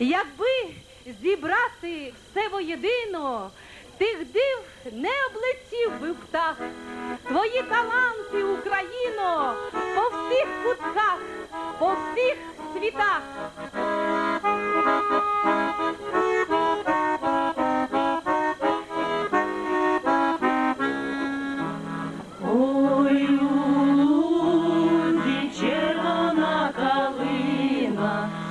Якби зібрати все воєдино, тих див не облетів би птах, твої таланти, Україно, по всіх кутках, по всіх світах. Ой, лузі червона калина.